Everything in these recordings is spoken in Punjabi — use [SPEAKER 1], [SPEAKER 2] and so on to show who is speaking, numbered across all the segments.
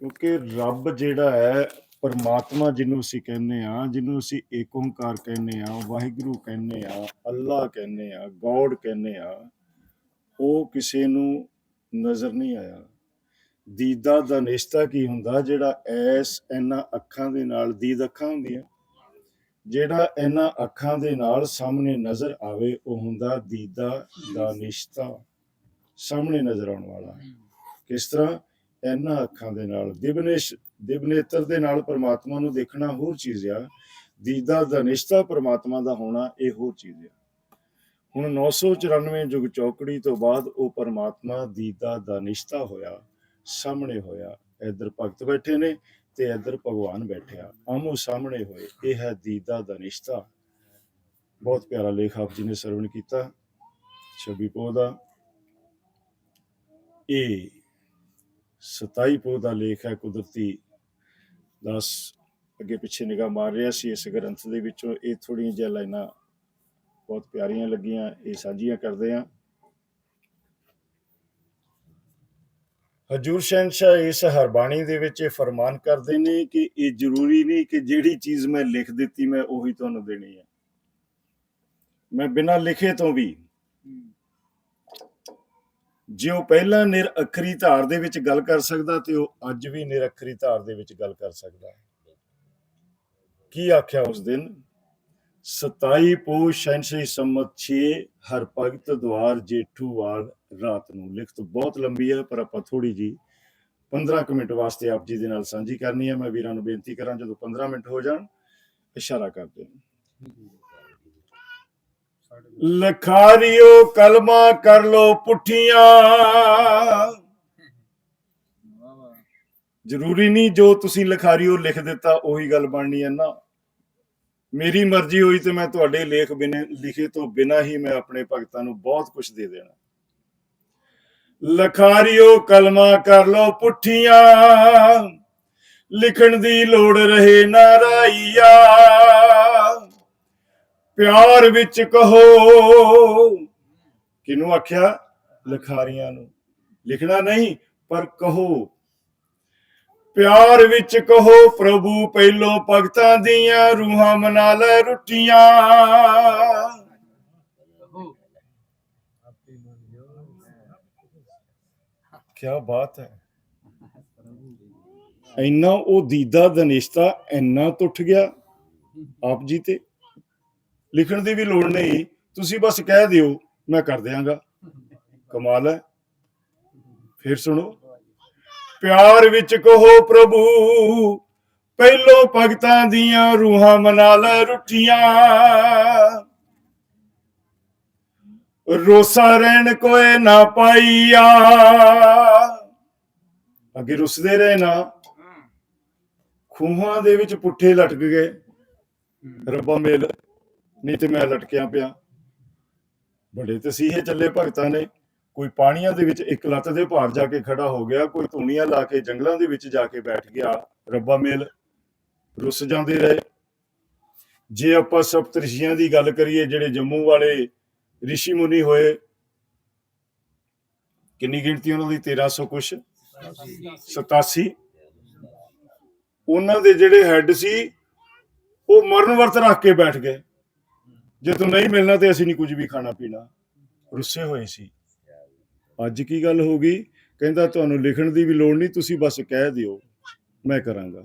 [SPEAKER 1] ਕਿਉਂਕਿ ਰੱਬ ਜਿਹੜਾ ਹੈ, ਪਰਮਾਤਮਾ ਜਿਹਨੂੰ ਅਸੀਂ ਕਹਿੰਦੇ ਆ ਜਿਹਨੂੰ ਅਸੀਂ ਏਕ ਓੰਕਾਰ ਕਹਿੰਦੇ ਆ ਵਾਹਿਗੁਰੂ ਕਹਿੰਦੇ ਆ ਅੱਲਾ ਕਹਿੰਦੇ ਆ ਗੋਡ ਕਹਿੰਦੇ ਆ ਉਹ ਕਿਸੇ ਨੂੰ ਨਜ਼ਰ ਨਹੀਂ ਆਇਆ। ਦੀਦਾ ਦਾ ਨਿਸ਼ਤਾ ਕੀ ਹੁੰਦਾ? ਜਿਹੜਾ ਐਸ ਇਹਨਾਂ ਅੱਖਾਂ ਦੇ ਨਾਲ ਦੀਦ ਅੱਖਾਂ ਹੁੰਦੀਆਂ। ਜਿਹੜਾ ਇਹਨਾਂ ਅੱਖਾਂ ਦੇ ਨਾਲ ਸਾਹਮਣੇ ਨਜ਼ਰ ਆਵੇ, ਉਹ ਹੁੰਦਾ ਦੀਦਾ ਦਾ ਨਿਸ਼ਤਾ ਸਾਹਮਣੇ ਨਜ਼ਰ ਆਉਣ ਵਾਲਾ। ਕਿਸ ਤਰ੍ਹਾਂ? ਇਹਨਾਂ ਅੱਖਾਂ ਦੇ ਨਾਲ, ਦਿਵਨੇਸ਼, ਦਿਵਨੇਤਰ ਦੇ ਨਾਲ ਪਰਮਾਤਮਾ ਨੂੰ ਦੇਖਣਾ ਹੋਰ ਚੀਜ਼ ਆ, ਦੀਦਾ ਦਾ ਨਿਸ਼ਤਾ ਪਰਮਾਤਮਾ ਦਾ ਹੋਣਾ ਇਹ ਹੋਰ ਚੀਜ਼ ਆ। ਹੁਣ 994 ਜੁਗ ਚੌਕੜੀ ਤੋਂ ਬਾਅਦ ਉਹ ਪਰਮਾਤਮਾ ਦੀਦਾ ਦਾ ਨਿਸ਼ਤਾ ਹੋਇਆ, ਸਾਹਮਣੇ ਹੋਇਆ, ਇੱਧਰ ਭਗਤ ਬੈਠੇ ਨੇ ਤੇ ਇਧਰ ਭਗਵਾਨ ਬੈਠਿਆ ਆਮੋ ਸਾਹਮਣੇ ਹੋਏ, ਇਹ ਹੈ ਦੀਦਾ ਦਾ ਨਿਸ਼ਤਾ ਬਹੁਤ ਪਿਆਰਾ ਲੇਖ ਆਪ ਜੀ ਨੇ ਸਰਵਣ ਕੀਤਾ, ਛਬੀ ਪੋ ਦਾ ਇਹ 27 ਪੋ ਦਾ ਲੇਖ ਹੈ ਕੁਦਰਤੀ। ਦਸ ਅੱਗੇ ਪਿੱਛੇ ਨਿਗਾਹ ਮਾਰ ਰਿਹਾ ਸੀ, ਇਸ ਗ੍ਰੰਥ ਦੇ ਵਿੱਚੋਂ ਇਹ ਥੋੜੀਆਂ ਜਿਹੀਆਂ ਲਾਈਨਾਂ ਬਹੁਤ ਪਿਆਰੀਆਂ ਲੱਗੀਆਂ, ਇਹ ਸਾਂਝੀਆਂ ਕਰਦੇ ਆ ਹਜੂਰ ਸ਼ਹਿਨशाह ਇਸ ਹਰਬਾਣੀ ਦੇ ਵਿੱਚ ਇਹ ਫਰਮਾਨ ਕਰਦੇ ਨੇ ਕਿ ਇਹ ਜ਼ਰੂਰੀ ਨਹੀਂ ਕਿ ਜਿਹੜੀ ਚੀਜ਼ ਮੈਂ ਲਿਖ ਦਿੱਤੀ ਮੈਂ ਉਹੀ ਤੁਹਾਨੂੰ ਦੇਣੀ ਹੈ। ਮੈਂ ਬਿਨਾਂ ਲਿਖੇ ਤੋਂ ਵੀ ਜੇ ਉਹ ਪਹਿਲਾਂ ਨਿਰ ਧਾਰ ਦੇ ਵਿੱਚ ਗੱਲ ਕਰ ਸਕਦਾ ਤੇ ਉਹ ਅੱਜ ਵੀ ਨਿਰ ਧਾਰ ਦੇ ਵਿੱਚ ਗੱਲ ਕਰ ਸਕਦਾ। ਕੀ ਆਖਿਆ ਉਸ ਦਿਨ? 27 ਪੋਹ ਸ਼ੈਨਸ਼ਾਹੀ ਸੰਮਤ 6 ਹਰ ਭਗਤ ਦਵਾਰ ਜੇਠੂ ਵਾਰ ਰਾਤ ਨੂੰ। ਲਿਖਤ ਬਹੁਤ ਲੰਬੀ ਹੈ, ਪਰ ਆਪਾਂ ਥੋੜੀ ਜੀ 15 ਕੁ ਮਿੰਟ ਵਾਸਤੇ ਆਪ ਜੀ ਦੇ ਨਾਲ ਸਾਂਝੀ ਕਰਨੀ ਹੈ। ਮੈਂ ਵੀਰਾਂ ਨੂੰ ਬੇਨਤੀ ਕਰਾਂ, ਜਦੋਂ 15 ਮਿੰਟ ਹੋ ਜਾਣ, ਇਸ਼ਾਰਾ ਕਰ ਦੇਣ ਲਖਾਰੀਓ ਕਲਮਾ ਕਰ ਲੋ ਪੁੱਠੀਆਂ। ਜ਼ਰੂਰੀ ਨਹੀਂ ਜੋ ਤੁਸੀਂ ਲਖਾਰੀਓ ਲਿਖ ਦਿੱਤਾ, ਉਹੀ ਗੱਲ ਬਣਨੀ ਹੈ ਨਾ। ਮੇਰੀ ਮਰਜ਼ੀ ਹੋਈ ਤੇ ਮੈਂ ਤੁਹਾਡੇ ਲੇਖ ਬਿਨੇ, ਲਿਖੇ ਤੋਂ ਬਿਨਾ ਹੀ ਮੈਂ ਆਪਣੇ ਭਗਤਾਂ ਨੂੰ ਬਹੁਤ ਕੁਝ ਦੇ ਦੇਣਾ। ਲਖਾਰੀਓ ਕਲਮਾ ਕਰ ਲੋ ਪੁੱਠੀਆਂ, ਲਿਖਣ ਦੀ ਲੋੜ ਰਹੇ ਨਾਰਾਈਆ ਪਿਆਰ ਵਿੱਚ ਕਹੋ। ਕਿਨੂੰ ਆਖਿਆ? ਲਖਾਰੀਆਂ ਨੂੰ। ਲਿਖਣਾ ਨਹੀਂ, ਪਰ ਕਹੋ। ਪਿਆਰ ਵਿੱਚ ਕਹੋ, ਪ੍ਰਭੂ ਪਹਿਲੋਂ ਭਗਤਾਂ ਦੀਆਂ ਰੂਹਾਂ ਮਨਾ ਲੈ ਰੁੱਟੀਆਂ। ਕੀ ਬਾਤ ਹੈ। ਇੰਨਾ ਉਹ ਦੀਦਾ ਦਨਿਸ਼ਤਾ ਇੰਨਾ ਟੁੱਟ ਗਿਆ। ਆਪ ਜੀ ਤੇ ਲਿਖਣ ਦੀ ਵੀ ਲੋੜ ਨਹੀਂ ਤੁਸੀਂ ਬਸ ਕਹਿ ਦਿਓ ਮੈਂ ਕਰ ਦਿਆਂਗਾ। ਕਮਾਲ ਹੈ। ਫਿਰ ਸੁਣੋ। ਪਿਆਰ ਵਿੱਚ ਕਹੋ ਪ੍ਰਭੂ ਪਹਿਲੋਂ ਭਗਤਾਂ ਦੀਆਂ ਰੂਹਾਂ ਮਨਾ ਲੈ ਰੁੱਠੀਆਂ ਰੋਸਾ ਰਹਿਣ ਕੋਏ ਨਾ ਪਾਈਆ। ਅੱਗੇ ਰੁੱਸਦੇ ਰਹੇ ਨਾ। ਖੂਹਾਂ ਦੇ ਵਿੱਚ ਪੁੱਠੇ ਲਟਕ ਗਏ। ਰੱਬਾ ਮੇਲ। ਨਹੀਂ ਤੇ ਮੈਂ ਲਟਕਿਆ ਪਿਆ। ਬੜੇ ਤਸੀਹੇ ਚੱਲੇ ਭਗਤਾਂ ਨੇ। ਕੋਈ ਪਾਣੀਆਂ ਦੇ ਵਿੱਚ ਇੱਕ ਲੱਤ ਦੇ ਭਾਰ ਜਾ ਕੇ ਖੜਾ ਹੋ ਗਿਆ, ਕੋਈ ਧੂਣੀਆਂ ਲਾ ਕੇ ਜੰਗਲਾਂ ਦੇ ਵਿੱਚ ਜਾ ਕੇ ਬੈਠ ਗਿਆ। ਰੱਬਾ ਮੇਲ, ਰੁੱਸ ਜਾਂਦੇ ਰਹੇ। ਜੇ ਆਪਾਂ ਸਪਤਰਿਸ਼ੀਆਂ ਦੀ ਗੱਲ ਕਰੀਏ, ਜਿਹੜੇ ਜੰਮੂ ਵਾਲੇ ਰਿਸ਼ੀ ਮੁਨੀ ਹੋਏ, ਕਿੰਨੀ ਗਿਣਤੀ ਉਹਨਾਂ ਦੀ? 1300 ਕੁਛ? 87 ਉਹਨਾਂ ਦੇ ਜਿਹੜੇ ਹੈੱਡ ਸੀ, ਉਹ ਮਰਨ ਵਰਤ ਰੱਖ ਕੇ ਬੈਠ ਗਏ। ਜੇ ਤੂੰ ਨਹੀਂ ਮਿਲਣਾ ਤੇ ਅਸੀਂ ਨਹੀਂ ਕੁਝ ਵੀ ਖਾਣਾ ਪੀਣਾ। ਰੁੱਸੇ ਹੋਏ ਸੀ। ਅੱਜ ਕੀ ਗੱਲ ਹੋ ਗਈ? ਕਹਿੰਦਾ, ਤੁਹਾਨੂੰ ਲਿਖਣ ਦੀ ਵੀ ਲੋੜ ਨਹੀਂ, ਤੁਸੀਂ ਬਸ ਕਹਿ ਦਿਓ। ਮੈਂ ਕਰਾਂਗਾ।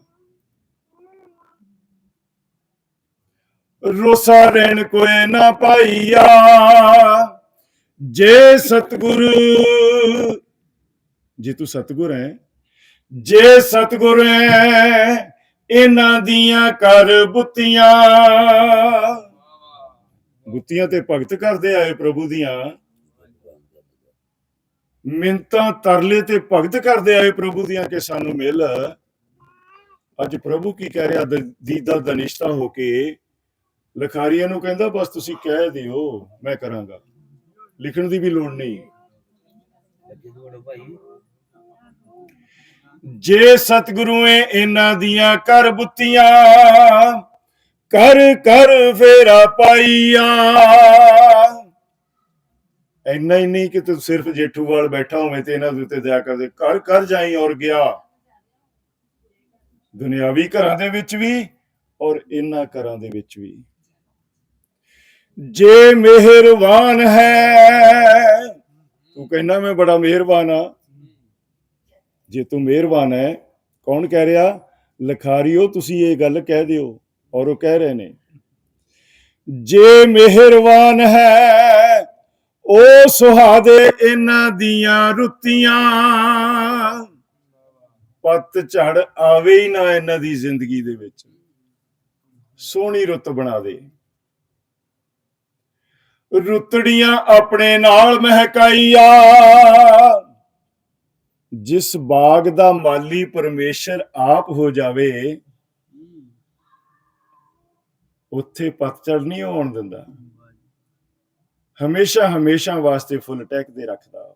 [SPEAKER 1] ਰੋਸਾ ਰਹਿਣ ਕੋਏ ਨਾ ਪਾਈਆ। ਜੇ ਸਤਗੁਰ, ਜੇ ਤੂੰ ਸਤਗੁਰ ਹੈ, ਜੇ ਸਤਗੁਰ ਹੈ, ਇਹਨਾਂ ਦੀਆਂ ਕਰ ਬੁੱਤੀਆਂ। ਬੁੱਤੀਆਂ ਤੇ ਭਗਤ ਕਰਦੇ ਆਏ ਪ੍ਰਭੂ ਦੀਆਂ। ਮਿੰਤਾਂ ਤਰਲੇ ਤੇ ਭਗਤ ਕਰਦੇ ਆਏ ਪ੍ਰਭੂ ਦੀਆਂ ਕਿ ਸਾਨੂੰ ਮਿਲ। ਅੱਜ ਪ੍ਰਭੂ ਕੀ ਕਹਿ ਰਿਹਾ? ਦੀਦਾ ਦਨਿਸ਼ਤਾ ਹੋ ਕੇ ਲਖਾਰੀਆਂ ਨੂੰ ਕਹਿੰਦਾ, ਬਸ ਤੁਸੀਂ ਕਹਿ ਦਿਓ, ਮੈਂ ਕਰਾਂਗਾ। ਲਿਖਣ ਦੀ ਵੀ ਲੋੜ ਨਹੀਂ। ਜੇ ਸਤਿਗੁਰੂਏ ਇਹਨਾਂ ਦੀਆਂ ਕਰ ਬੁੱਤੀਆਂ ਕਰ ਕਰ ਫੇਰਾ ਪਾਈਆ। ਇੰਨਾ ਹੀ ਨਹੀਂ ਕਿ ਤੂੰ ਸਿਰਫ ਜੇਠੂਵਾਲ ਬੈਠਾ ਹੋਵੇਂ ਤੇ ਇਹਨਾਂ ਦੇ ਉੱਤੇ ਦਇਆ ਕਰਦੇ। ਕਰ ਕਰ ਜਾਈ ਔਰ ਗਿਆ। ਦੁਨਿਆਵੀ ਘਰਾਂ ਦੇ ਵਿੱਚ ਵੀ ਔਰ ਇਹਨਾਂ ਘਰਾਂ ਦੇ ਵਿੱਚ ਵੀ। ਜੇ ਮਿਹਰਬਾਨ ਹੈ, ਤੂੰ ਕਹਿੰਦਾ ਮੈਂ ਬੜਾ ਮਿਹਰਬਾਨ ਆ ਜੇ ਤੂੰ ਮਿਹਰਬਾਨ ਹੈ, ਕੌਣ ਕਹਿ ਰਿਹਾ? ਲਖਾਰੀਓ, ਤੁਸੀਂ ਇਹ ਗੱਲ ਕਹਿ ਦਿਓ। ਔਰ ਉਹ ਕਹਿ ਰਹੇ ਨੇ, ਜੇ ਮਿਹਰਬਾਨ ਹੈ ਉਹ ਸੁਹਾਦੇ ਇਹਨਾਂ ਦੀਆਂ ਰੁੱਤੀਆਂ, ਪੱਤ ਝੜ ਆਵੇ ਹੀ ਨਾ ਇਹਨਾਂ ਦੀ ਜ਼ਿੰਦਗੀ ਦੇ ਵਿੱਚ। ਸੋਹਣੀ ਰੁੱਤ ਬਣਾ ਦੇ। ਰੁੱਤੜੀਆਂ ਆਪਣੇ ਨਾਲ ਮਹਿਕਾਈਆ, ਜਿਸ ਬਾਗ ਦਾ ਮਾਲੀ ਪਰਮੇਸ਼ਰ ਆਪ ਹੋ ਜਾਵੇ ਉੱਥੇ ਪਤਝੜ ਨਹੀਂ ਹੋਣ ਦਿੰਦਾ। ਹਮੇਸ਼ਾ ਹਮੇਸ਼ਾ ਵਾਸਤੇ ਫੁੱਲ ਟੈਕਦੇ ਰੱਖਦਾ।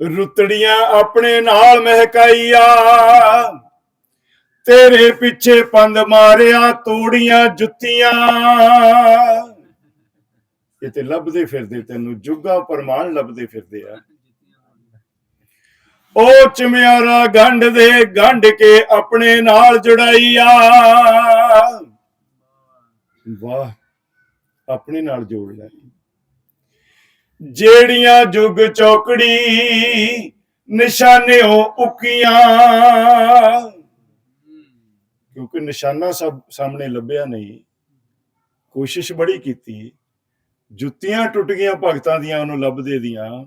[SPEAKER 1] ਰੁੱਤੜੀਆਂ ਆਪਣੇ ਨਾਲ ਮਹਿਕਾਈਆ, ਤੇਰੇ ਪਿੱਛੇ ਪੰਦ ਮਾਰਿਆ, ਤੋੜੀਆਂ ਜੁੱਤੀਆਂ। ਇਹ ਤੇ ਲੱਭਦੇ ਫਿਰਦੇ, ਤੈਨੂੰ ਜੁਗਾ ਪਰਮਾਨ ਲੱਭਦੇ ਫਿਰਦੇ ਆ। ਉਹ ਚਮਿਆਰਾ ਗੰਢ ਦੇ ਗੰਢ ਕੇ ਆਪਣੇ ਨਾਲ ਜੁੜਾਈਆ। ਵਾਹ, ਆਪਣੇ ਨਾਲ ਜੋੜ ਲੈ। ਜਿਹੜੀਆਂ ਜੁਗ ਚੌਕੜੀ ਨਿਸ਼ਾਨਿਓ ਉਕੀਆਂ, ਕਿਉਂਕਿ ਨਿਸ਼ਾਨਾ ਸਭ ਸਾਹਮਣੇ ਲੱਭਿਆ ਨਹੀਂ, ਕੋਸ਼ਿਸ਼ ਬੜੀ ਕੀਤੀ। ਜੁੱਤੀਆਂ ਟੁੱਟ ਗਈਆਂ, ਭਗਤਾਂ ਦੀਆਂ ਉਹਨੂੰ ਲੱਭਦੇ ਦੀਆਂ।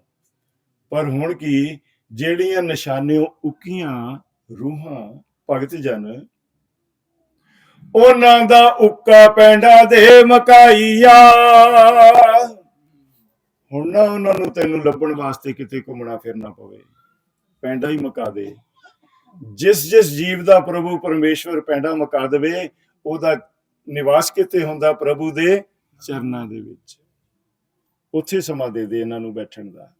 [SPEAKER 1] ਪਰ ਹੁਣ ਕੀ, ਜਿਹੜੀਆਂ ਨਿਸ਼ਾਨਿਓ ਉਕੀਆਂ ਰੂਹਾਂ, ਭਗਤ ਜਨ ਉਹਨਾਂ ਦਾ ਉੱਕਾ ਪੈਂਡਾ ਦੇ ਮਕਾਈਆ। ਹੁਣ ਨਾ ਉਹਨਾਂ ਨੂੰ ਤੈਨੂੰ ਲੱਭਣ ਵਾਸਤੇ ਕਿਤੇ ਘੁੰਮਣਾ ਫਿਰਨਾ ਪਵੇ। ਪੈਂਡਾ ਹੀ ਮਕਾ ਦੇ। ਜਿਸ ਜਿਸ ਜੀਵ ਦਾ ਪ੍ਰਭੂ ਪਰਮੇਸ਼ਵਰ ਪੈਂਡਾ ਮਕਾ ਦੇਵੇ, ਉਹਦਾ ਨਿਵਾਸ ਕਿਤੇ ਹੁੰਦਾ ਪ੍ਰਭੂ ਦੇ ਚਰਨਾਂ ਦੇ ਵਿੱਚ। ਉੱਥੇ ਸਮਾਂ ਦੇ ਦੇ ਇਹਨਾਂ ਨੂੰ ਬੈਠਣ ਦਾ।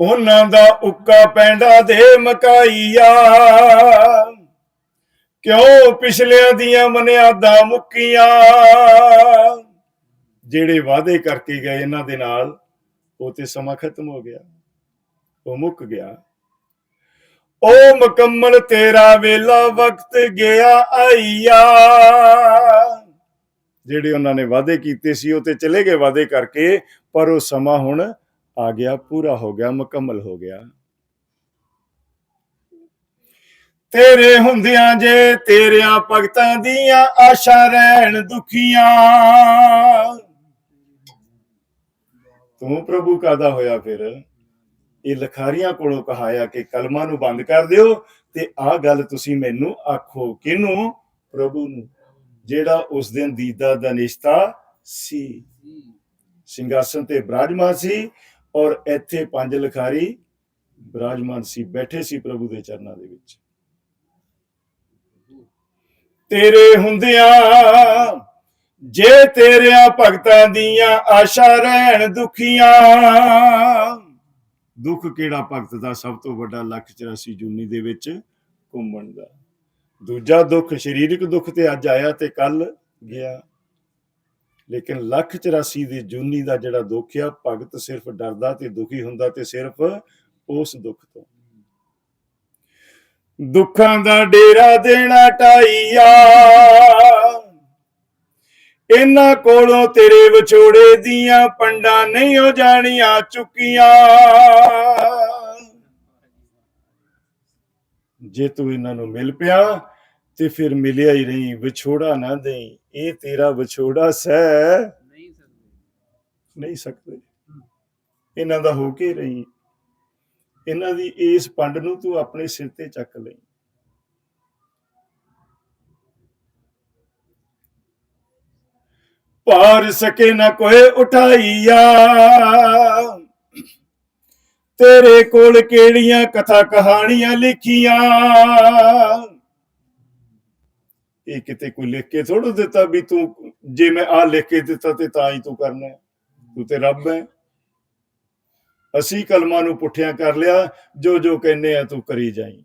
[SPEAKER 1] ਉਹਨਾਂ ਦਾ ਉੱਕਾ ਪੈਂਡਾ ਦੇ ਮਕਾਈਆ। ਕਿਉਂ ਪਿਛਲਿਆਂ ਦੀਆਂ ਮਨਿਆਦਾਂ ਮੁੱਕੀਆਂ? ਜਿਹੜੇ ਵਾਅਦੇ ਕਰਕੇ ਗਏ ਇਹਨਾਂ ਦੇ ਨਾਲ, ਉਹ ਤੇ ਸਮਾਂ ਖਤਮ ਹੋ ਗਿਆ। ਉਹ ਮੁੱਕ ਗਿਆ। ਉਹ ਮੁਕੰਮਲ ਤੇਰਾ ਵੇਲਾ ਵਕਤ ਗਿਆ ਆਈਆ। ਜਿਹੜੇ ਉਹਨਾਂ ਨੇ ਵਾਅਦੇ ਕੀਤੇ ਸੀ, ਉਹ ਤੇ ਚਲੇ ਗਏ ਵਾਅਦੇ ਕਰਕੇ, ਪਰ ਉਹ ਸਮਾਂ ਹੁਣ ਆ ਗਿਆ ਪੂਰਾ ਹੋ ਗਿਆ ਮੁਕੰਮਲ ਹੋ ਗਿਆ। ਤੇਰੇ ਹੁੰਦਿਆਂ ਜੇ ਤੇਰਿਆਂ ਭਗਤਾਂ ਦੀਆਂ ਆਸ਼ਾ ਰਹਿਣ ਦੁਖੀਆਂ। ਤੂੰ ਪ੍ਰਭੂ ਕਾਦਾ ਹੋਇਆ ਫਿਰ? ਇਹ ਲਖਾਰੀਆਂ ਕੋਲੋਂ ਕਹਾਇਆ ਕਿ ਕਲਮਾਂ ਨੂੰ ਬੰਦ ਕਰ ਦਿਓ ਤੇ ਆਹ ਗੱਲ ਤੁਸੀਂ ਮੈਨੂੰ ਆਖੋ ਕਿਨੂੰ ਪ੍ਰਭੂ ਨੂੰ ਜਿਹੜਾ ਉਸ ਦਿਨ ਦੀਦਾ ਦਾ ਨਿਸ਼ਤਾ ਸੀ। ਸਿੰਘਾਸਨ ਤੇ ਬਿਰਾਜਮਾਨ ਸੀ ਔਰ ਇੱਥੇ ਪੰਜ ਲਖਾਰੀ ਬਿਰਾਜਮਾਨ ਸੀ, ਬੈਠੇ ਸੀ ਪ੍ਰਭੂ ਦੇ ਚਰਨਾਂ ਦੇ ਵਿੱਚ। ਤੇਰੇ ਹੁੰਦਿਆਂ, ਜੇ ਤੇਰਿਆਂ ਭਗਤਾਂ ਦੀਆਂ ਆਸ਼ਾ ਰਹਿਣ ਦੁਖੀਆਂ, ਦੁੱਖ ਕਿਹੜਾ ਭਗਤ ਦਾ? ਸਭ ਤੋਂ ਵੱਡਾ ਲੱਖ 84 ਜੂਨੀ ਦੇ ਵਿੱਚ ਘੁੰਮਣ ਦਾ। ਦੂਜਾ ਦੁੱਖ, ਸਰੀਰਕ ਦੁੱਖ ਤੇ ਅੱਜ ਆਇਆ ਤੇ ਕੱਲ ਗਿਆ। ਲੇਕਿਨ ਲੱਖ 84 ਦੀ ਜੂਨੀ ਦਾ ਜਿਹੜਾ ਦੁੱਖ ਆ, ਭਗਤ ਸਿਰਫ ਡਰਦਾ ਤੇ ਦੁਖੀ ਹੁੰਦਾ ਤੇ ਸਿਰਫ ਉਸ ਦੁੱਖ ਤੋਂ। ਦੁੱਖਾਂ ਦਾ ਡੇਰਾ ਦੇਣਾ ਟਾਈਆ। ਇਹਨਾਂ ਕੋਲੋਂ ਤੇਰੇ ਵਿਛੋੜੇ ਦੀਆਂ ਪੰਡਾਂ ਨਹੀਂ ਹੋ ਜਾਣੀਆਂ ਚੁੱਕੀਆਂ। ਜੇ ਤੂੰ ਇਹਨਾਂ ਨੂੰ ਮਿਲ ਪਿਆ ਤੇ ਫਿਰ ਮਿਲਿਆ ਹੀ ਨਹੀਂ ਵਿਛੋੜਾ ਨਾ ਦੇਈ। ਇਹ ਤੇਰਾ ਵਿਛੋੜਾ ਸਹਿ
[SPEAKER 2] ਨਹੀਂ ਸਕਦੇ।
[SPEAKER 1] ਨਹੀਂ ਸਕਦੇ। ਇਹਨਾਂ ਦਾ ਹੋ ਕੇ ਰਹੀ। ਇਹਨਾਂ ਦੀ ਇਸ ਪੰਡ ਨੂੰ ਤੂੰ ਆਪਣੇ ਸਿਰ ਤੇ ਚੱਕ ਲਈ। ਪਾਰ ਸਕੇ ਨਾ ਕੋਈ ਉਠਾਈਆ। ਤੇਰੇ ਕੋਲ ਕਿਹੜੀਆਂ ਕਥਾ ਕਹਾਣੀਆਂ ਲਿਖੀਆਂ? ਇਹ ਕਿਤੇ ਕੋਈ ਲਿਖ ਕੇ ਥੋੜਾ ਦਿੱਤਾ ਵੀ ਤੂੰ, ਜੇ ਮੈਂ ਆ ਲਿਖ ਕੇ ਦਿੱਤਾ ਤੇ ਤਾਂ ਹੀ ਤੂੰ ਕਰਨਾ ਤੂੰ ਤੇ ਰੱਬ ਹੈ। ਅਸੀਂ ਕਲਮਾਂ ਨੂੰ ਪੁੱਠਿਆਂ ਕਰ ਲਿਆ, ਜੋ ਜੋ ਕਹਿੰਦੇ ਆ ਤੂੰ ਕਰੀ ਜਾਈ।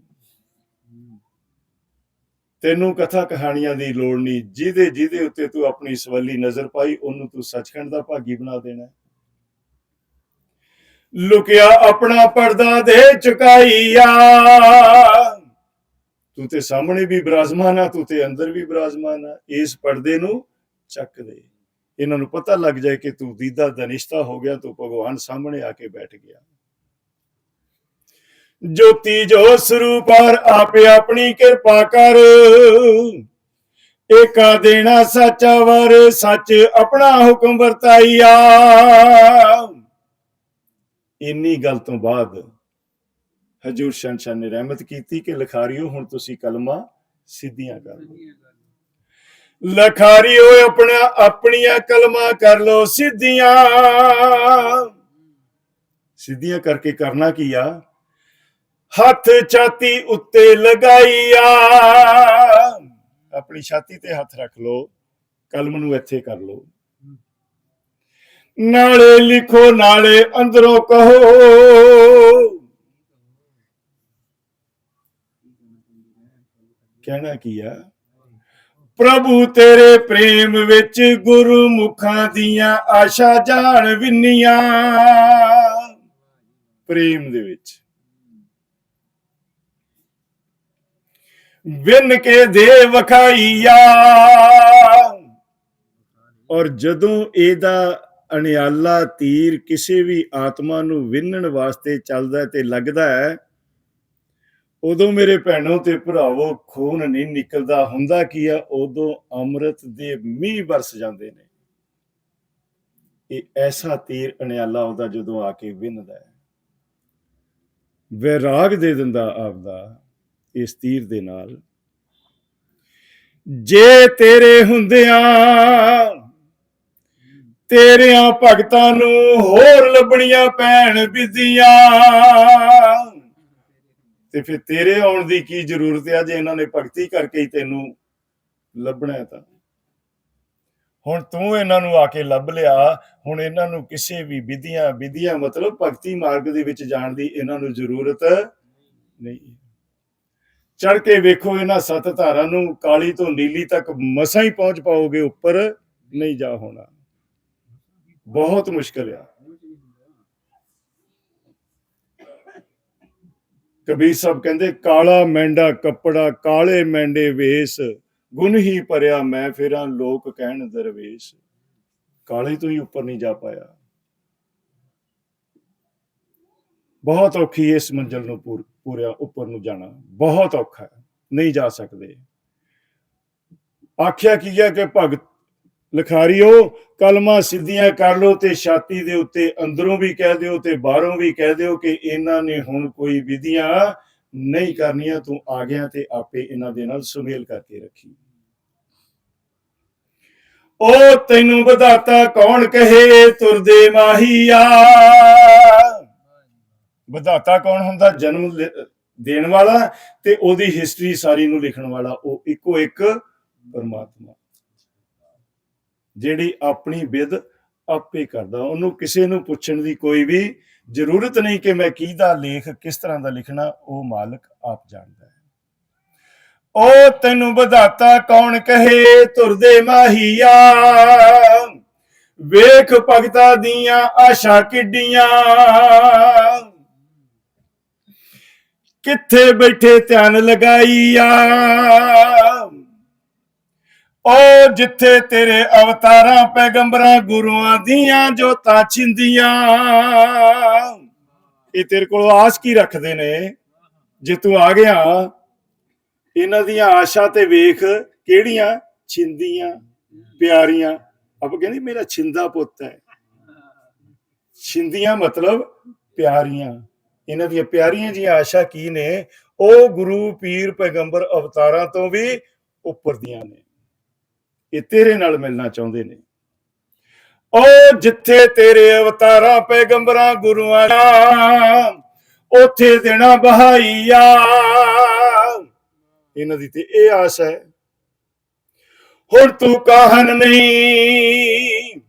[SPEAKER 1] ਤੈਨੂੰ ਕਥਾ ਕਹਾਣੀਆਂ ਦੀ ਲੋੜ ਨਹੀਂ। ਜਿਹਦੇ ਜਿਹਦੇ ਉੱਤੇ ਤੂੰ ਆਪਣੀ ਸਵੱਲੀ ਨਜ਼ਰ ਪਾਈ, ਉਹਨੂੰ ਤੂੰ ਸੱਚਖੰਡ ਦਾ ਭਾਗੀ ਬਣਾ ਦੇਣਾ ਲੁਕਿਆ ਆਪਣਾ ਪਰਦਾ ਦੇ ਚੁਕਾਈਆ। ਤੂੰ ਤੇ ਸਾਹਮਣੇ ਵੀ ਬਿਰਾਜਮਾਨ ਆ, ਤੂੰ ਤੇ ਅੰਦਰ ਵੀ ਬਿਰਾਜਮਾਨ ਆ, ਇਸ ਪਰਦੇ ਨੂੰ ਚੱਕ ਦੇ। ਇਹਨਾਂ ਨੂੰ ਪਤਾ ਲੱਗ ਜਾਏ ਕਿ ਤੂੰ ਦੀਦਾ ਦਨਿਸ਼ਤਾ ਹੋ ਗਿਆ, ਤੂੰ ਭਗਵਾਨ ਸਾਹਮਣੇ ਆ ਕੇ ਬੈਠ ਗਿਆ। ਜੋਤੀ ਜੋ ਸਰੂਪ ਆਪੇ ਆਪਣੀ ਕਿਰਪਾ ਕਰ। ਏਕਾ ਦੇਣਾ ਸੱਚਾ ਵਰ, ਸੱਚ ਆਪਣਾ ਹੁਕਮ ਵਰਤਾਈਆ। ਇੰਨੀ ਗੱਲ ਤੋਂ ਬਾਅਦ ਹਜੂਰ ਸ਼ਨਸ਼ਾਹ ਨੇ ਰਹਿਮਤ ਕੀਤੀ ਕਿ ਲਖਾਰੀਓ ਹੁਣ ਤੁਸੀਂ ਕਲਮਾ ਸਿੱਧੀਆਂ ਕਰ ਲਓ। ਲਖਾਰੀਓ ਆਪਣਾ ਆਪਣੀਆਂ ਕਲਮਾ ਕਰ ਲਓ ਸਿੱਧੀਆਂ। ਸਿੱਧੀਆਂ ਕਰਕੇ ਕਰਨਾ ਕੀ ਆ? ਹੱਥ ਛਾਤੀ ਉੱਤੇ ਲਗਾਈਆ ਆਪਣੀ ਛਾਤੀ ਤੇ ਹੱਥ ਰੱਖ ਲਓ ਕਲਮ ਨੂੰ ਇੱਥੇ ਕਰ ਲਓ। ਨਾਲੇ ਲਿਖੋ ਨਾਲੇ ਅੰਦਰੋਂ ਕਹੋ। ਕਹਿਣਾ ਕੀ ਆ? ਪ੍ਰਭੂ ਤੇਰੇ ਪ੍ਰੇਮ ਵਿੱਚ ਗੁਰਮੁਖਾਂ ਦੀਆਂ ਆਸ਼ਾ ਜਾਣ ਵਿੰਨੀਆਂ। ਪ੍ਰੇਮ ਦੇ ਵਿੱਚ। ਵਿੰਨ ਕੇ ਦੇ ਵਖਾਈਆ। ਔਰ ਜਦੋਂ ਇਹਦਾ ਅਣਿਆਲਾ ਤੀਰ ਕਿਸੇ ਵੀ ਆਤਮਾ ਨੂੰ ਵਿੰਨਣ ਵਾਸਤੇ ਚੱਲਦਾ ਤੇ ਲੱਗਦਾ ਹੈ ਉਦੋਂ ਮੇਰੇ ਭੈਣੋ ਤੇ ਭਰਾਵੋ ਖੂਨ ਨਹੀਂ ਨਿਕਲਦਾ ਹੁੰਦਾ ਕੀ ਆ, ਉਦੋਂ ਅੰਮ੍ਰਿਤ ਦੇ ਮੀਂਹ ਵਰਸ ਜਾਂਦੇ ਨੇ। ਇਹ ਐਸਾ ਤੀਰ ਅਣਿਆਲਾ ਉਹਦਾ ਜਦੋਂ ਆ ਕੇ ਵਿੰਨਦਾ ਹੈ। ਵਿਰਾਗ ਦੇ ਦਿੰਦਾ ਆਪਦਾ ਇਸ ਤੀਰ ਦੇ ਨਾਲ। ਜੇ ਤੇਰੇ ਹੁੰਦਿਆਂ, ਤੇਰਿਆਂ ਭਗਤਾਂ ਨੂੰ ਹੋਰ ਲੱਭਣੀਆਂ ਪੈਣ ਵਿਧੀਆਂ ਤੇ ਫਿਰ ਤੇਰੇ ਆਉਣ ਦੀ ਕੀ ਜ਼ਰੂਰਤ ਹੈ ਜੇ ਇਹਨਾਂ ਨੇ ਭਗਤੀ ਕਰਕੇ ਹੀ ਤੈਨੂੰ ਲੱਭਣਾ ਹੈ ਤਾਂ? ਹੁਣ ਤੂੰ ਇਹਨਾਂ ਨੂੰ ਆ ਕੇ ਲੱਭ ਲਿਆ, ਹੁਣ ਇਹਨਾਂ ਨੂੰ ਕਿਸੇ ਵੀ ਵਿਧੀਆਂ ਵਿਧੀਆਂ ਮਤਲਬ ਭਗਤੀ ਮਾਰਗ ਦੇ ਵਿੱਚ ਜਾਣ ਦੀ ਇਹਨਾਂ ਨੂੰ ਜ਼ਰੂਰਤ ਨਹੀਂ। ਚੜ ਕੇ ਵੇਖੋ ਇਹਨਾਂ ਸੱਤ ਧਾਰਾਂ ਨੂੰ, ਕਾਲੀ ਤੋਂ ਨੀਲੀ ਤੱਕ ਮਸਾਂ ਹੀ ਪਹੁੰਚ ਪਾਓਗੇ, ਉੱਪਰ ਨਹੀਂ ਜਾ ਹੋਣਾ। ਬਹੁਤ ਮੁਸ਼ਕਲ ਆ। ਕਬੀਰ ਸਾਹਿਬ ਕਹਿੰਦੇ, ਕਾਲਾ ਮੈਂਡਾ ਕੱਪੜਾ, ਕਾਲੇ ਮੈਂਡੇ ਵੇਸ, ਗੁਣ ਹੀ ਭਰਿਆ ਮੈਂ ਫਿਰਾਂ ਲੋਕ ਕਹਿਣ ਦਰਵੇਸ਼। ਕਾਲੇ ਤੋਂ ਹੀ ਉੱਪਰ ਨਹੀਂ ਜਾ ਪਾਇਆ। ਬਹੁਤ ਔਖੀ ਇਸ ਮੰਜ਼ਲ ਨੂੰ ਪੂਰ- ਪੂਰਿਆ, ਉੱਪਰ ਨੂੰ ਜਾਣਾ। ਬਹੁਤ ਔਖਾ ਹੈ, ਨਹੀਂ ਜਾ ਸਕਦੇ। ਆਖਿਆ ਕੀ ਹੈ ਕਿ ਭਗਤ ਲਿਖਾਰੀਓ, ਕਲਮਾ ਸਿੱਧੀਆਂ ਕਰ ਲੋ ਤੇ ਛਾਤੀ ਦੇ ਉੱਤੇ ਅੰਦਰੋਂ ਵੀ ਕਹਿ ਦਿਓ ਤੇ ਬਾਹਰੋਂ ਵੀ ਕਹਿ ਦਿਓ ਕਿ ਇਹਨਾਂ ਨੇ ਹੁਣ ਕੋਈ ਵਿਧੀਆਂ ਨਹੀਂ ਕਰਨੀਆਂ, ਤੂੰ ਆ ਗਿਆ ਤੇ ਆਪੇ ਇਹਨਾਂ ਦੇ ਨਾਲ ਸੁਮੇਲ ਕਰਕੇ ਰੱਖੀ। ਉਹ ਤੈਨੂੰ ਵਧਾਤਾ ਕੌਣ ਕਹੇ, ਤੁਰਦੇ ਮਾਹੀਆ ਵਧਾਤਾ ਕੌਣ ਹੁੰਦਾ? ਜਨਮ ਦੇਣ ਵਾਲਾ ਤੇ ਉਹਦੀ ਹਿਸਟਰੀ ਸਾਰੀ ਨੂੰ ਲਿਖਣ ਵਾਲਾ, ਉਹ ਇੱਕੋ ਇੱਕ ਪਰਮਾਤਮਾ। ਜਿਹੜੀ ਆਪਣੀ ਵਿਦ ਆਪੇ ਕਰਦਾ। ਉਹਨੂੰ ਕਿਸੇ ਨੂੰ ਪੁੱਛਣ ਦੀ ਕੋਈ ਵੀ ਜ਼ਰੂਰਤ ਨਹੀਂ ਕਿ ਮੈਂ ਕਿਹਦਾ ਲੇਖ, ਕਿਸ ਤਰ੍ਹਾਂ ਦਾ ਲਿਖਣਾ, ਉਹ ਮਾਲਕ ਆਪ ਜਾਣਦਾ ਹੈ। ਉਹ ਤੈਨੂੰ ਵਧਾਤਾ ਕੌਣ ਕਹੇ ਤੁਰਦੇ ਮਾਹੀਆ। ਵੇਖ ਭਗਤਾ ਦੀਆਂ ਆਸ਼ਾ ਕਿੱਡੀਆਂ। ਕਿੱਥੇ ਬੈਠੇ ਧਿਆਨ ਲਗਾਈਆ। ਉਹ ਜਿੱਥੇ ਤੇਰੇ ਅਵਤਾਰਾਂ ਪੈਗੰਬਰਾਂ ਗੁਰੂਆਂ ਦੀਆਂ ਜੋਤਾਂ ਛਿੰਦੀਆਂ। ਇਹ ਤੇਰੇ ਕੋਲ ਆਸ ਕੀ ਰੱਖਦੇ ਨੇ? ਜੇ ਤੂੰ ਆ ਗਿਆ, ਇਹਨਾਂ ਦੀਆਂ ਆਸ਼ਾ ਤੇ ਵੇਖ ਕਿਹੜੀਆਂ? ਛਿੰਦੀਆਂ, ਪਿਆਰੀਆਂ। ਆਪ ਕਹਿੰਦੀ ਮੇਰਾ ਛਿੰਦਾ ਪੁੱਤ ਹੈ। ਛਿੰਦੀਆਂ ਮਤਲਬ ਪਿਆਰੀਆਂ। ਇਹਨਾਂ ਦੀਆਂ ਪਿਆਰੀਆਂ ਜੀਆਂ ਆਸ਼ਾ ਕੀ ਨੇ? ਉਹ ਗੁਰੂ, ਪੀਰ, ਪੈਗੰਬਰ ਅਵਤਾਰਾਂ ਤੋਂ ਵੀ ਉੱਪਰ ਦੀਆਂ ਨੇ। ਇਹ ਤੇਰੇ ਨਾਲ ਮਿਲਣਾ ਚਾਹੁੰਦੇ ਨੇ। ਉਹ ਜਿੱਥੇ ਤੇਰੇ ਅਵਤਾਰਾਂ, ਪੈਗੰਬਰਾਂ, ਗੁਰੂਆਂ ਦਾ, ਉਥੇ ਦੇਣਾ ਬਹਾਈਆ ਇਹਨਾਂ ਦੀ ਤੇ ਇਹ ਆਸ ਹੈ। ਹੁਣ ਤੂੰ ਕਾਹਨ ਨਹੀਂ?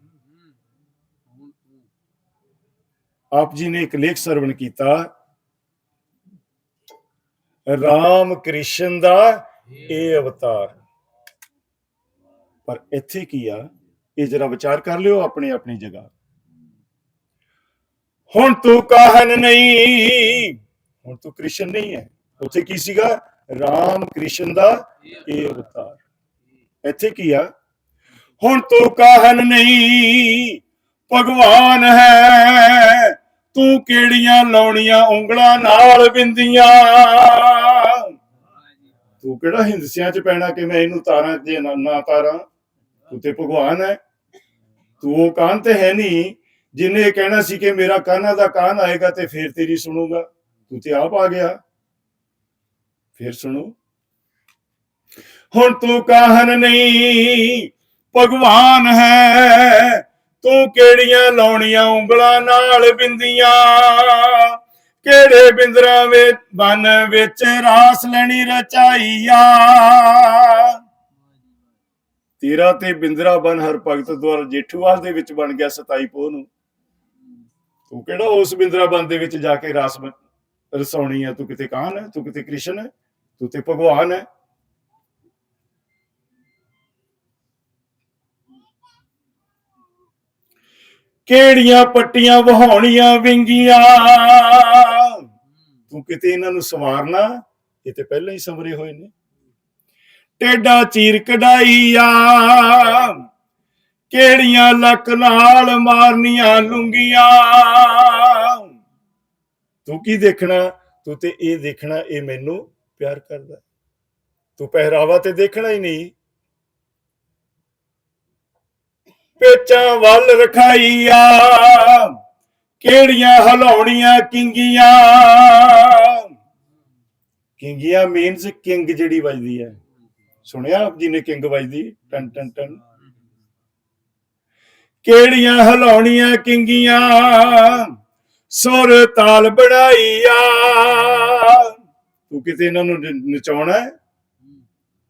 [SPEAKER 1] ਆਪ ਜੀ ਨੇ ਇੱਕ ਲੇਖ ਸਰਵਣ ਕੀਤਾ। ਰਾਮ ਕ੍ਰਿਸ਼ਨ ਦਾ ਇਹ ਅਵਤਾਰ। ਪਰ ਇੱਥੇ ਕੀ ਆ? ਇਹ ਜਰਾ ਵਿਚਾਰ ਕਰ ਲਿਓ ਆਪਣੀ ਆਪਣੀ ਜਗ੍ਹਾ। ਹੁਣ ਤੂੰ ਕਾਹਨ ਨਹੀਂ? ਹੁਣ ਤੂੰ ਕ੍ਰਿਸ਼ਨ ਨਹੀਂ ਹੈ। ਉੱਥੇ ਕੀ ਸੀਗਾ? ਰਾਮ ਕ੍ਰਿਸ਼ਨ ਦਾ ਇਹ ਅਵਤਾਰ। ਇੱਥੇ ਕੀ ਆ? ਹੁਣ ਤੂੰ ਕਾਹਨ ਨਹੀਂ? ਭਗਵਾਨ ਹੈ। ਤੂੰ ਕਿਹੜੀਆਂ ਲਾਉਣੀਆਂ ਉਂਗਲਾਂ ਨਾਲ ਬਿੰਦੀਆਂ? ਤੂੰ ਕਿਹੜਾ ਹਿੰਦਸਿਆਂ ਚ ਪੈਣਾ ਕਿ ਮੈਂ ਇਹਨੂੰ ਤਾਰਾਂ ਜੇ ਨਾ ਤਾਰਾਂ? ਤੂੰ ਤੇ ਭਗਵਾਨ ਹੈ। ਤੂੰ ਉਹ ਕਾਨ ਤੇ ਹੈ ਨਹੀਂ, ਜਿਹਨੇ ਇਹ ਕਹਿਣਾ ਸੀ ਕਿ ਮੇਰਾ ਕਾਨਾ ਦਾ ਕਾਨ ਆਏਗਾ ਤੇ ਫੇਰ ਤੇਰੀ ਸੁਣੂਗਾ। ਤੂੰ ਤੇ ਆਪ ਆ ਗਿਆ। ਫੇਰ ਸੁਣੋ। ਹੁਣ ਤੂੰ ਕਾਹਨ ਨਹੀਂ, ਭਗਵਾਨ ਹੈ। ਤੂੰ ਕਿਹੜੀਆਂ ਲਾਉਣੀਆਂ ਉਂਗਲਾਂ ਨਾਲ ਬਿੰਦੀਆਂ, ਕਿਹੜੇ ਬਿੰਦਰਾ ਵਿੱਚ ਬਨ ਵਿੱਚ ਰਾਸ ਲੈਣੀ ਰਚਾਈਆ। ਤੇਰਾ ਤੇ ਬਿੰਦਰਾ ਬਨ ਹਰ ਭਗਤ ਦੁਆਰ, ਜੇਠੂਵਾਲ ਦੇ ਵਿੱਚ ਬਣ ਗਿਆ 27 ਪੋਹ ਨੂੰ। ਤੂੰ ਕਿਹੜਾ ਉਸ ਬਿੰਦਰਾ ਬਨ ਦੇ ਵਿੱਚ ਜਾ ਕੇ ਰਾਸ ਰਸਾਉਣੀ ਹੈ? ਤੂੰ ਕਿਤੇ ਕਾਹਨ ਹੈ? ਤੂੰ ਕਿਤੇ ਕ੍ਰਿਸ਼ਨ ਹੈ? ਤੂੰ ਤੇ ਭਗਵਾਨ ਹੈ। ਕਿਹੜੀਆਂ ਪੱਟੀਆਂ ਵਹਾਉਣੀਆਂ ਵਿੰਗੀਆਂ? ਤੂੰ ਕਿਤੇ ਇਹਨਾਂ ਨੂੰ ਸਵਾਰਨਾ? ਇਹ ਤੇ ਪਹਿਲਾਂ ਹੀ ਸੰਵਰੇ ਹੋਏ ਨੇ। ਟੇਡਾ ਚੀਰ ਕਢਾਈਆ। ਕਿਹੜੀਆਂ ਲੱਕ ਨਾਲ ਮਾਰਨੀਆਂ ਲੁੰਗੀਆਂ। ਤੂੰ ਕੀ ਦੇਖਣਾ? ਤੂੰ ਤੇ ਇਹ ਦੇਖਣਾ, ਇਹ ਮੈਨੂੰ ਪਿਆਰ ਕਰਦਾ। ਤੂੰ ਪਹਿਰਾਵਾ ਤੇ ਦੇਖਣਾ ਹੀ ਨਹੀਂ। ਪੇਚਾਂ ਵੱਲ ਰਖਾਈਆ। ਕਿਹੜੀਆਂ ਹਲਾਉਣੀਆਂ ਕਿੰਗੀਆਂ। ਕਿੰਗੀਆਂ ਮੀਨਸ ਕਿੰਗ ਜਿਹੜੀ ਵੱਜਦੀ ਹੈ। ਸੁਣਿਆ ਆਪ ਜੀ ਨੇ ਕਿੰਗ ਵੱਜਦੀ? ਟਨ ਟਨ ਟਨ। ਕਿਹੜੀਆਂ ਹਲਾਉਣੀਆਂ ਕਿੰਗੀਆਂ? ਸੁਰ ਤਾਲ ਬਣਾਈਆ। ਤੂੰ ਕਿਤੇ ਇਹਨਾਂ ਨੂੰ ਨਚਾਉਣਾ ਹੈ?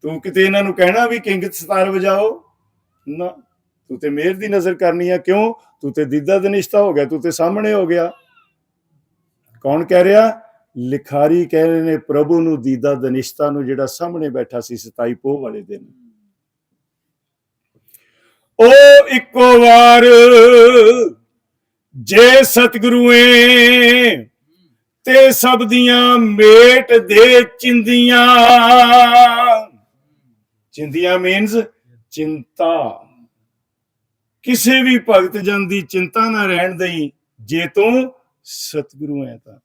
[SPEAKER 1] ਤੂੰ ਕਿਤੇ ਇਹਨਾਂ ਨੂੰ ਕਹਿਣਾ ਵੀ ਕਿੰਗ ਸਤਾਰ ਵਜਾਓ? ਨਾ ਤੂੰ ਤੇ ਮਿਹਰ ਦੀ ਨਜ਼ਰ ਕਰਨੀ ਆ। ਕਿਉਂ? ਤੂੰ ਤੇ ਦੀਦਾ ਦਨਿਸ਼ਤਾ ਹੋ ਗਿਆ ਤੂੰ ਤੇ ਸਾਹਮਣੇ ਹੋ ਗਿਆ। ਕੌਣ ਕਹਿ ਰਿਹਾ? ਲਿਖਾਰੀ ਕਹਿ ਰਹੇ ਨੇ, ਪ੍ਰਭੂ ਨੂੰ ਦੀਦਾ ਦਨਿਸ਼ਤਾ ਨੂੰ ਜਿਹੜਾ ਸਾਹਮਣੇ ਬੈਠਾ ਸੀ 27 ਪੋਹ ਵਾਲੇ ਦਿਨ। ਉਹ ਇੱਕੋ ਵਾਰ ਜੇ ਸਤਿਗੁਰੂਏ, ਤੇ ਸਭ ਦੀਆਂ ਮੇਟ ਦੇ ਚਿੰਦੀਆਂ। ਚਿੰਦੀਆਂ ਮੀਨਸ ਚਿੰਤਾ। ਕਿਸੇ ਵੀ ਭਗਤ ਜਨ ਦੀ ਚਿੰਤਾ ਨਾ ਰਹਿਣ ਦੇਈ, ਜੇ ਤੂੰ ਸਤਿਗੁਰੂ ਹੈ ਤਾਂ।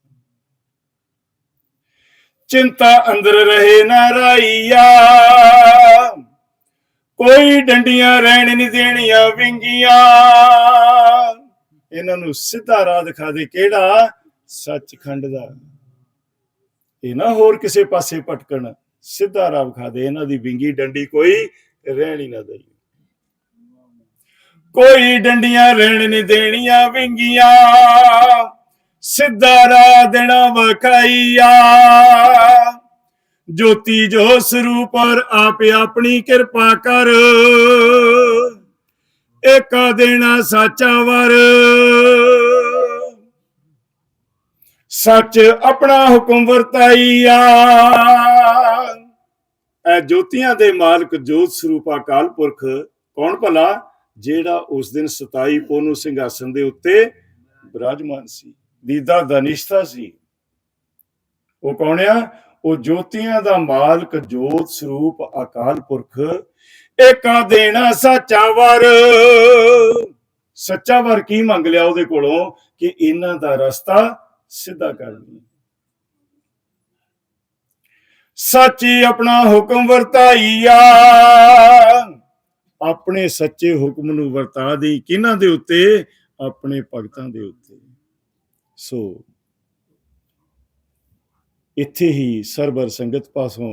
[SPEAKER 1] ਚਿੰਤਾ ਅੰਦਰ ਰਹੇ ਨਾ ਕੋਈ ਡੰਡੀਆਂ ਰਹਿਣ ਨਹੀਂ ਦੇਣੀਆਂ ਵਿੰਗੀਆਂ। ਇਹਨਾਂ ਨੂੰ ਸਿੱਧਾ ਰਾਹ ਦਿਖਾ ਦੇ ਕਿਹੜਾ? ਸੱਚਖੰਡ ਦਾ। ਇਹ ਨਾ ਹੋਰ ਕਿਸੇ ਪਾਸੇ ਭਟਕਣ। ਸਿੱਧਾ ਰਾਹ ਵਿਖਾ ਦੇ ਇਹਨਾਂ ਦੀ ਵਿੰਗੀ ਡੰਡੀ ਕੋਈ ਰਹਿਣੀ ਨਾ ਦੇਈ। ਕੋਈ ਡੰਡੀਆਂ ਰਹਿਣ ਨਹੀਂ ਦੇਣੀਆਂ ਵਿੰਗੀਆਂ। ਸਿੱਧਾ ਰਾਹ ਦੇਣਾ ਵਖਾਈਆ। ਜੋਤੀ ਜੋ ਸਰੂਪ ਔਰ ਆਪੇ ਆਪਣੀ ਕਿਰਪਾ ਕਰ। ਏਕਾ ਦੇਣਾ ਸਾਚਾ ਵਰ। ਸੱਚ ਆਪਣਾ ਹੁਕਮ ਵਰਤਾਈਆ। ਐ ਜੋਤੀਆਂ ਦੇ ਮਾਲਕ ਜੋਤ ਸਰੂਪ ਅਕਾਲ ਪੁਰਖ ਕੌਣ ਭਲਾ? ਜਿਹੜਾ ਉਸ ਦਿਨ 27 ਪੋਹ ਨੂੰ ਸਿੰਘਾਸਨ ਦੇ ਉੱਤੇ ਬਿਰਾਜਮਾਨ ਸੀ। ਦੀਦਾ ਦਨਿਸ਼ਤਾ ਸੀ। ਉਹ ਕੌਣ ਆ? ਉਹ ਜੋਤੀਆਂ ਦਾ ਮਾਲਕ, ਜੋਤ ਸਰੂਪ, ਅਕਾਲ ਪੁਰਖ। ਏਕਾ ਦੇਣਾ ਸੱਚਾ ਵਰ। ਸੱਚਾ ਵਰ ਕੀ ਮੰਗ ਲਿਆ ਉਹਦੇ ਕੋਲੋਂ? ਕਿ ਇਹਨਾਂ ਦਾ ਰਸਤਾ ਸਿੱਧਾ ਕਰ ਦੇ ਸੱਚੀ ਆਪਣਾ ਹੁਕਮ ਵਰਤਾਈਆ। ਆਪਣੇ ਸੱਚੇ ਹੁਕਮ ਨੂੰ ਵਰਤਾ ਦੇ ਕਿਹਨਾਂ ਦੇ ਉੱਤੇ? ਆਪਣੇ ਭਗਤਾਂ ਦੇ ਉੱਤੇ। ਸੋ ਇੱਥੇ ਹੀ ਸਰਬਰ ਸੰਗਤ ਪਾਸੋਂ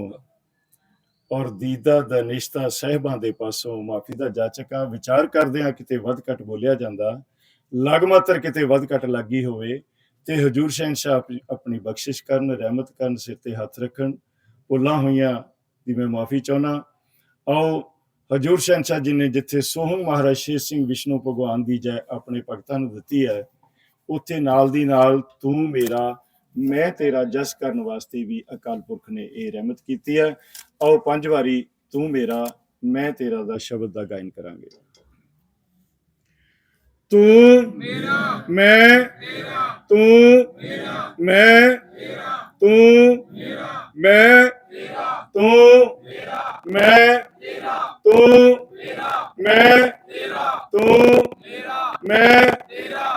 [SPEAKER 1] ਔਰ ਦੀਦਾ ਦਾ ਨਿਸ਼ਤਾ ਸਹਿਬਾਂ ਦੇ ਪਾਸੋਂ ਮਾਫੀ ਦਾ ਜਾਚਕਾ ਵਿਚਾਰ ਕਰਦੇ ਆ ਕਿਤੇ ਵੱਧ ਘਟ ਬੋਲਿਆ ਜਾਂਦਾ। ਲਗਮਾਤਰ ਕਿਤੇ ਵੱਧ ਘਟ ਲੱਗੀ ਹੋਵੇ ਤੇ ਹਜੂਰ ਸ਼ਾਹ ਆਪਣੀ ਬਖਸ਼ਿਸ਼ ਕਰਨ, ਰਹਿਮਤ ਕਰਨ, ਸਿਰ ਤੇ ਹੱਥ ਰੱਖਣ, ਭੁੱਲਾਂ ਹੋਈਆਂ ਦੀ ਮੈਂ ਮਾਫੀ ਚਾਹਨਾ ਆਓ ਹਜੂਰ ਸ਼ਾਹ ਜੀ ਨੇ ਜਿੱਥੇ ਸੋਹਣ ਮਹਾਰਾਜ ਸ਼ੇਰ ਸਿੰਘ ਵਿਸ਼ਨੂੰ ਭਗਵਾਨ ਦੀ ਜੈ ਆਪਣੇ ਭਗਤਾਂ ਨੂੰ ਦਿੱਤੀ ਹੈ ਉੱਥੇ ਨਾਲ ਦੀ ਨਾਲ ਤੂੰ ਮੇਰਾ ਮੈਂ ਤੇਰਾ ਜਸ ਕਰਨ ਵਾਸਤੇ ਵੀ ਅਕਾਲ ਪੁਰਖ ਨੇ ਇਹ ਰਹਿਮਤ ਕੀਤੀ ਹੈ। ਆਓ ਪੰਜ ਵਾਰੀ ਤੂੰ ਮੇਰਾ ਮੈਂ ਤੇਰਾ ਦਾ ਸ਼ਬਦ ਦਾ ਗਾਇਨ ਕਰਾਂਗੇ। ਤੂੰ
[SPEAKER 2] ਮੇਰਾ
[SPEAKER 1] ਮੈਂ
[SPEAKER 2] ਤੇਰਾ
[SPEAKER 1] ਤੂੰ ਮੈਂ ਤੂੰ ਮੈਂ ਤੂੰ ਮੈਂ ਤੂੰ ਮੈਂ ਤੂੰ ਮੈਂ ਸੋ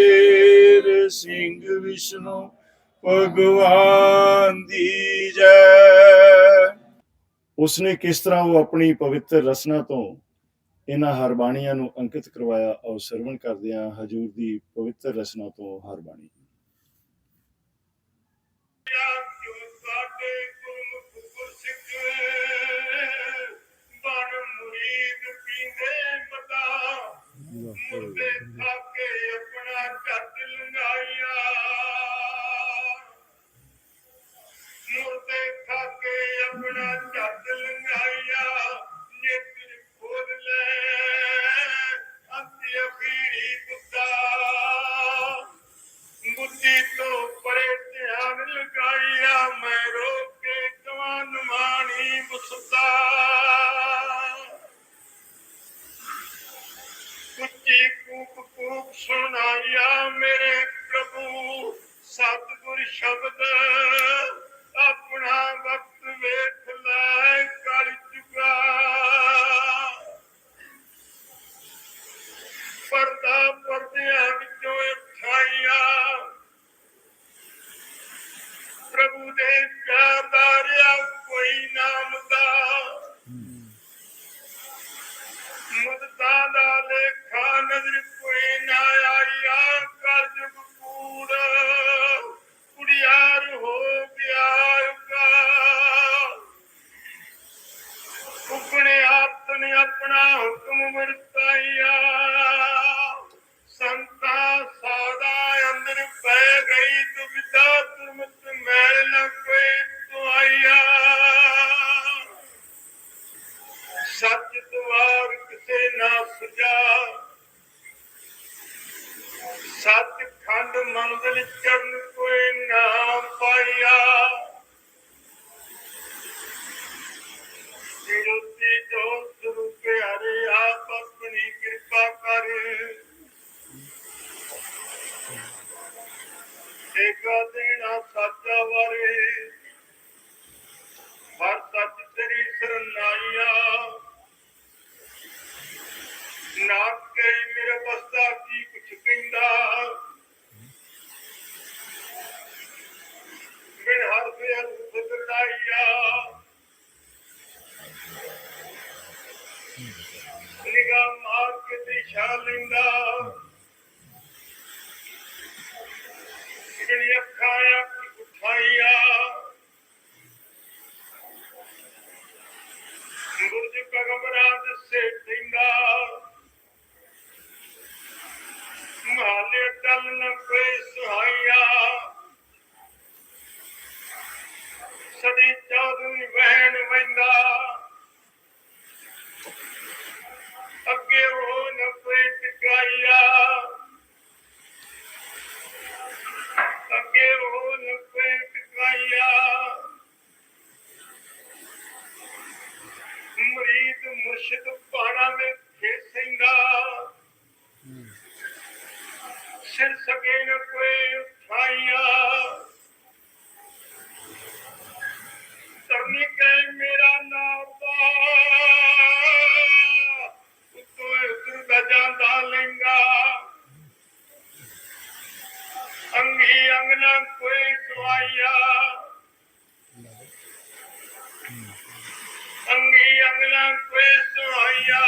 [SPEAKER 1] ਸਿੰਘ ਵਿਸ਼ਨੂੰ ਭਗਵਾਨ ਦੀ ਜੈ। ਉਸਨੇ ਕਿਸ ਤਰ੍ਹਾਂ ਉਹ ਆਪਣੀ ਪਵਿੱਤਰ ਰਸਨਾ ਤੋਂ ਇਹਨਾਂ ਹਰਬਾਣੀਆਂ ਨੂੰ ਅੰਕਿਤ ਕਰਵਾਇਆ ਔਰ ਸਰਵਣ ਕਰਦਿਆਂ ਹਜੂਰ ਦੀ ਪਵਿੱਤਰ ਰਸਨਾ ਤੋਂ ਹਰਬਾਣੀ
[SPEAKER 2] ਮਤਾ ਮੁਰਦੇ ਆਪਣਾ ਝੱਟ ਲੰਗਾਈਆ ਮੁਰਦੇ ਖਾਕੇ ਆਪਣਾ ਝੱਟ ਲੰਗਾਈਆ ਨੇਤਰ ਖੋਲ ਲੈ ਅੰਤੀ ਅਖੀਰੀ ਕੁੱਤਾ ਬੁੱਧੀ ਤੋਂ ਪਰੇ ਧਿਆਨ ਲਗਾਇਆ ਮੈਂ ਰੋਕੇ ਕੇ ਕਵਾਨ ਮਾਣੀ ਬੁਸਦਾ ਸੁਣਾਇਆ ਮੇਰੇ ਪ੍ਰਭੂ ਸਤਿਗੁਰ ਸ਼ਬਦ। ਪੈ ਗਈ ਦੁਬਿਧਾ ਤੁਰਮਤ ਮੈਲ ਨ ਕੋਈ ਤੁਆਇਆ ਨਿਗਾਹ ਮਾਰ ਕੇ ਦਿਸ਼ਾ ਲੈਂਦਾ। ਜਿਹੜੀ ਅੱਖਾਂ ਅੱਖ ਉਠਾਈਆ। ਗੁਰਜ ਕਗਮਰਾਜ ਸੇ ਦਿੰਦਾ ਮਾਲੇ ਟਲ ਨ ਕੋਈ ਸੁਹਾਈਆ। ਸਦੀ ਚੌਧਰੀ ਵਹਿਣ ਵੰਦਾ ਅੱਗੇ ਉਹ ਨ ਕੋਈ ਅੱਗੇ ਉਹ ਨ ਕੋਈ ਮਰੀਦ ਮੁਰਸ਼ਿਦ ਪਾਣਾ ਵਿੱਚ ਖੇਸਿੰਗਾ ਸਿਰ ਸਕੇ ਨ ਕੋਈ ਉਠਾਈਆ ਤਰਨੀ ਕੇ ਮੇਰਾ ਨਾਮ ਲੰਗਾ ਅੰਗੀ ਅੰਗਨਾ ਕੋਈ ਸਵਾਈਆ ਅੰਗੀ ਅੰਗਨਾ ਕੋਈ ਸਵਾਈਆ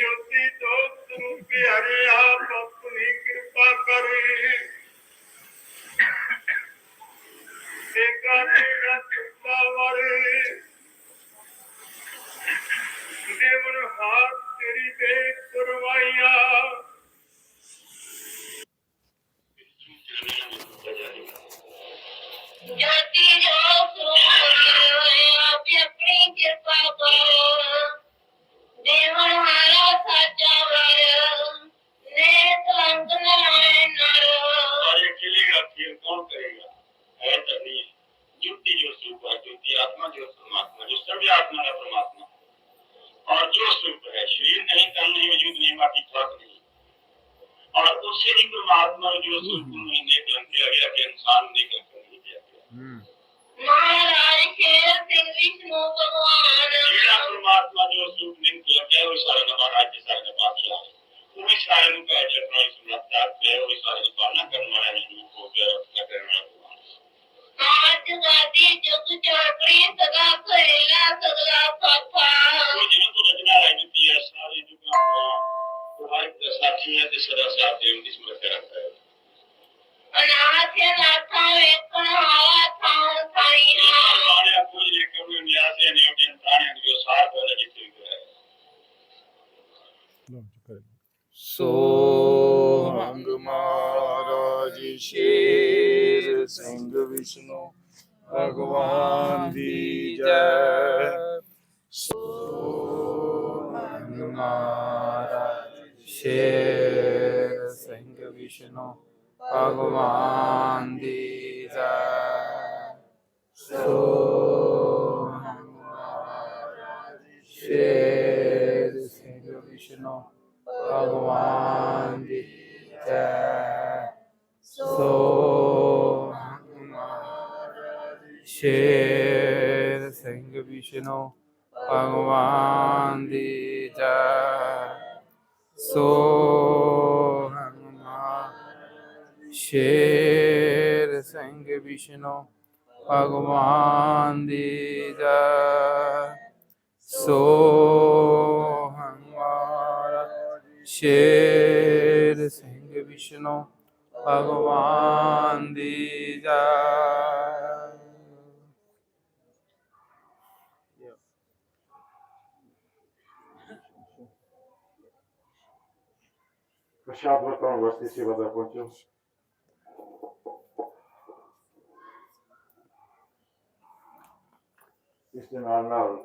[SPEAKER 2] ਜੋਤੀ ਜੋਤ ਰੂਪ ਹਰੇ ਆਪ ਆਪਣੀ ਕਿਰਪਾ ਕਰੇ ਏਕਾ ਤੇਰਾ ਚੁੱਕਾ ਵਾਰੇ
[SPEAKER 3] ਤੇ ਕਰਵਾਇਆ ਜੋਤੀ ਜੋ ਇੱਕ ਸਾਥੀਆਂ ਤੇ ਸਦਾ ਸਾਥ ਦੇਣ ਦੀ ਸਮਰੱਥਾ ਰੱਖਦਾ ਹੈ।
[SPEAKER 4] ਅਨਾਥ ਨਾਥਾਂ ਵੇਖਣ ਹਾਵਾ ਥਾਂ ਸਾਈਆਂ
[SPEAKER 3] ਬਾਣਿਆ ਕੋਈ ਨੇ ਕੋਈ ਨਿਆਸੇ ਨੇ ਉਹ ਇਨਸਾਨਾਂ ਦੀ ਸਾਰ ਬੋਲੇ ਜਿੱਥੇ ਵੀ ਹੈ
[SPEAKER 5] ਸੋਹੰਗ ਮਹਾਰਾਜ ਸ਼ੇਰ ਸਿੰਘ ਵਿਸ਼ਨੂੰ ਭਗਵਾਨ ਦੀ ਜੈ। ਸੋਹੰਗ ਮਹਾਰਾਜ ਸ਼ੇਰ ਸਿੰਘ ਵਿਸ਼ਨੂੰ ਭਗਵਾਨ ਦੀ ਜੈ ਸੋਹੰਗ ਸ਼ੇਰ ਸਿੰਘ ਵਿਸ਼ਨੂੰ ਭਗਵਾਨ ਦੀ ਜੈ ਸੋ ਸ਼ੇਰ ਸਿੰਘ ਵਿਸ਼ਨੂੰ ਭਗਵਾਨ ਦੀ ਜੈ ਸੋ ਸ਼ੇਰ ਸਿੰਘ ਵਿਸ਼ਨੂੰ ਭਗਵਾਨ ਦੀ ਜੈ। ਸੋ ਹਮਾਰਾ ਸ਼ੇਰ ਸਿੰਘ ਵਿਸ਼ਨੂੰ ਭਗਵਾਨ ਦੀ ਜੈ।
[SPEAKER 1] ਪ੍ਰਸ਼ਾਦ ਵਰਤਾਉਣ ਵਾਸਤੇ ਸੇਵਾਦਾਰ ਪਹੁੰਚੋ ਇਸ ਦੇ ਨਾਲ ਨਾਲ